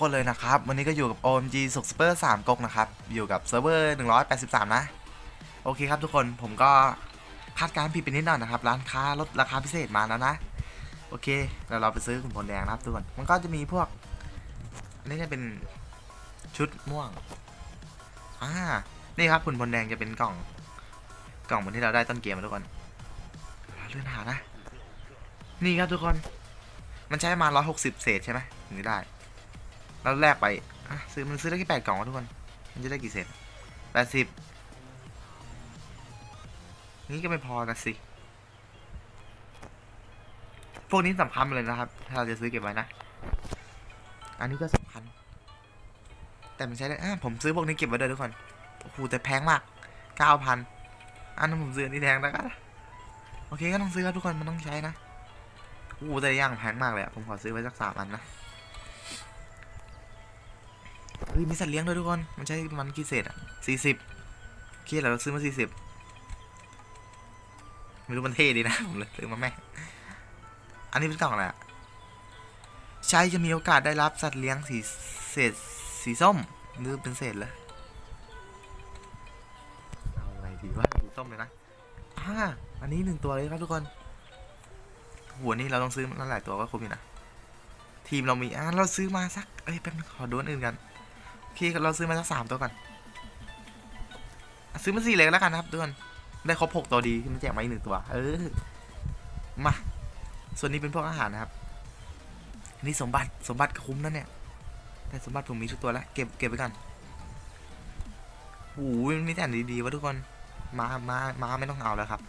คนเลยนะครับ วันนี้ก็อยู่กับ OMG สุกสเปอร์3ก๊กนะครับ อยู่กับเซิร์ฟเวอร์183 นะ โอเคครับทุกคนผมก็คาดการณ์ผิดไปนิดหน่อยนะครับ ร้านค้าลดราคาพิเศษมาแล้วนะ โอเคเดี๋ยวเราไปซื้อขุนพลแดงนะครับทุกคน มันก็จะมีพวก อันนี้จะเป็นชุดม่วงอ่านี่ครับขุนพลแดงจะเป็นกล่อง กล่องเหมือนที่เราได้ต้นเกมมาทุกคนเราเลื่อนหานะ นี่ครับทุกคน มันใช้ประมาณ160 เศษใช่ไหมถึงจะได้ แล้วแลกไปซื้อมันซื้อได้แค่แปดกล่องทุกคน มันจะได้กี่เศษแปดสิบนี่ก็ไม่พอนะสิ พวกนี้สำคัญเลยนะครับ ถ้าเราจะซื้อเก็บไว้นะ อันนี้ก็สำคัญ แต่มันใช้ได้ผมซื้อพวกนี้เก็บไว้ด้วยทุกคน โอ้โหแต่แพงมากเก้าพันอันนั้นผมซื้ออันนี้แพงแล้วกันโอเคก็ต้องซื้อครับทุกคนมันต้องใช้นะโอ้โหแต่ย่างแพงมากเลยผมขอซื้อไว้สักสามอันนะ เฮ้ยมีสัตว์เลี้ยงด้วยทุกคน มันใช้มันกี่เศษอะสี่สิบโอเคเราซื้อมาสี่สิบไม่รู้มันเท่ดีนะผมเลยซื้อมาแม่ อันนี้เป็นกล่องอะไรอะใช้จะมีโอกาสได้รับสัตว์เลี้ยงสีเศษสีส้มหรือเป็นเศษเลยเอาอะไรดีวะสีส้มเลยนะอ่าอันนี้หนึ่งตัวเลยครับทุกคนหัวนี้เราต้องซื้อมาหลายตัวก็คุ้มอยู่นะทีมเรามีอ่าเราซื้อมาสักเอ้ยแป๊บนึงขอดูอันอื่นกัน โอเคเราซื้อมาสักสามตัวก่อน ซื้อมาสี่เลยแล้วกันนะครับทุกคนได้ครบหกตัวดีที่มันแจกมาอีกหนึ่งตัว เออ มา ส่วนนี้เป็นพวกอาหารนะครับอันนี่สมบัติสมบัติก็คุ้มนะเนี่ย แต่สมบัติผมมีทุกตัวแล้วเก็บเก็บไว้ก่อนโอ้ยมีแต่ดีๆวะทุกคน มามามาไม่ต้องเอาแล้วครับ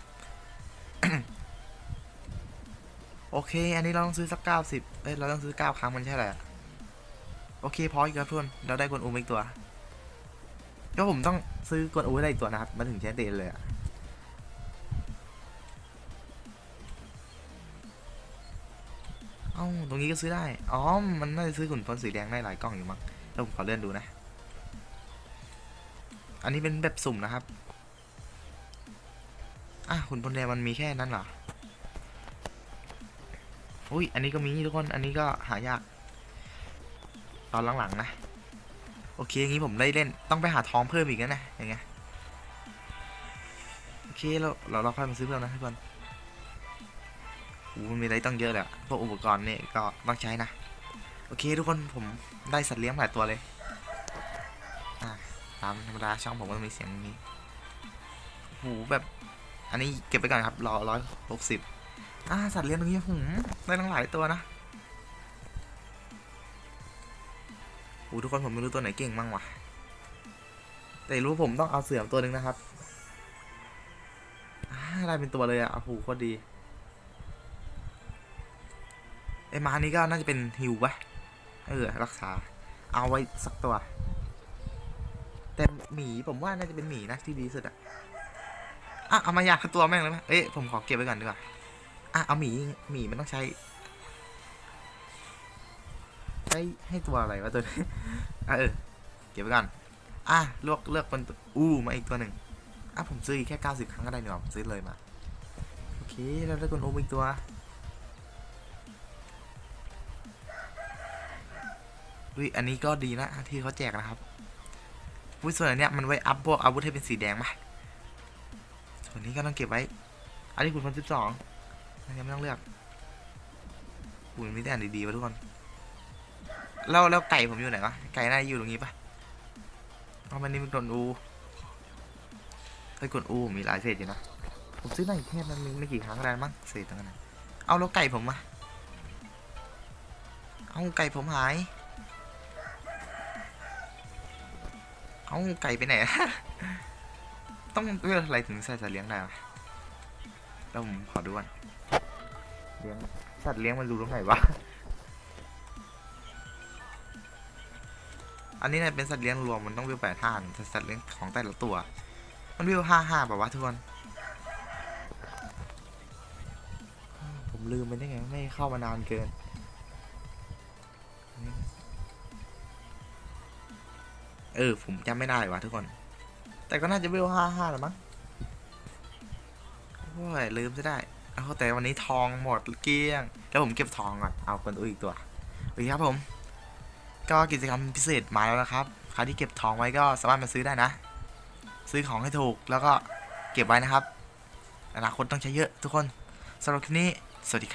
โอเค อันนี้เราต้องซื้อสักเก้าสิบเอ้ย เราต้องซื้อเก้าครั้งมันใช่แหละ โอเคพออีกครับทุกคนเราได้กวนอูมอีกตัว ก็ผมต้องซื้อกวนอูให้ได้อีกตัวนะครับ มาถึงใช้เดนเลยอะเอ้าตรงนี้ก็ซื้อได้ อ๋อ มันน่าจะซื้อขุนพลสีแดงได้หลายกล่องอยู่มั้งแล้วผมขอเลื่อนดูนะ อันนี้เป็นแบบสุ่มนะครับ อะขุนพลแดงมันมีแค่นั้นเหรอ อุ้ย อันนี้ก็มีทุกคน อันนี้ก็หายาก ตอนหลังๆนะโอเคอย่างนี้ผมได้เล่นต้องไปหาทองเพิ่มอีกนะนะอย่างเงี้ยโอเคเราเราเราค่อยมาซื้อเพิ่มนะทุกคนโอ้มันมีอะไรต้องเยอะเลยอะพวกอุปกรณ์เนี่ยก็ต้องใช้นะโอเคทุกคนผมได้สัตว์เลี้ยงหลายตัวเลยตามธรรมดาช่องผมก็มีเสียงนี้โหแบบ อันนี้เก็บไปก่อนครับรอร้อยหกสิบอ่าสัตว์เลี้ยงตรงนี้หืมได้ตั้งหลายตัวนะ อู้ทุกคนผมไม่รู้ตัวไหนเก่งมั่งวะแต่รู้ผมต้องเอาเสือมตัวหนึ่งนะครับอ่าได้เป็นตัวเลยอะโอ้โหโคตรดีไอ้มานี้ก็น่าจะเป็นฮิวปะเออรักษา เอาไว้สักตัว แต่หมีผมว่าน่าจะเป็นหมีนะที่ดีสุดอะอะเอามายาตัวแม่งเลยไหมเอ๊ะผมขอเก็บไว้ก่อนดีกว่าอะเอาหมีหมีมันต้องใช้ ช้ให้ตัวอะไรวะตัวนี้เออเก็บไว้ก่อนอะเลือกเลือกเป็นอู้มาอีกตัวหนึ่งอะผมซื้อแค่เก้าสิบครั้งก็ได้นี่หว่าผมซื้อเลยมา โอเคแล้วได้คนโอมอีกตัวอุ้ยอันนี้ก็ดีนะที่เขาแจกนะครับอุ้ยส่วนอันเนี้ยมันไว้อัพพวกอาวุธให้เป็นสีแดงมาส่วนนี้ก็ต้องเก็บไว้ อันนี้คุณพันสิบสองยังไม่ต้องเลือกอุ้ยมีแต่อันดีๆวะทุกคน แล้วแล้วไก่ผมอยู่ไหนวะ ไก่น่าอยู่ตรงนี้ปะเอามันนี่มันกดอูไอ้ยกดอูมีหลายเศษอยู่นะ ผมซื้อได้แค่นั้นไม่กี่ครั้งก็ได้มั้งเศษตรงนั้นเอาแล้วไก่ผมมาเอาไก่ผมหาย เอาไก่ไปไหน ต้องเลือกอะไรถึงใส่สัตว์เลี้ยงได้วะแล้วผมขอดูก่อนเลี้ยงสัตว์เลี้ยงมันดูตรงไหนวะ อันนี้เนี่ยเป็นสัตว์เลี้ยงรวมมันต้องวิวแปดห้าแต่สัตว์เลี้ยงของแต่ละตัว มันวิวห้าห้าแบบว่าทุกคนผมลืมไปได้ไงไม่เข้ามานานเกินเออผมจำไม่ได้ว่ะทุกคน แต่ก็น่าจะวิวห้าห้าหรือมั้งโอ้ยลืมซะได้เอาแต่วันนี้ทองหมดเกลี้ยง แล้วผมเก็บทองก่อนเอาคนอุ้ยอีกตัวโอเคครับผม ก็กิจกรรมพิเศษมาแล้วนะครับ ใครที่เก็บทองไว้ก็สามารถมาซื้อได้นะ ซื้อของให้ถูกแล้วก็เก็บไว้นะครับ อนาคตต้องใช้เยอะทุกคนสำหรับคลิปนี้ สวัสดีครับ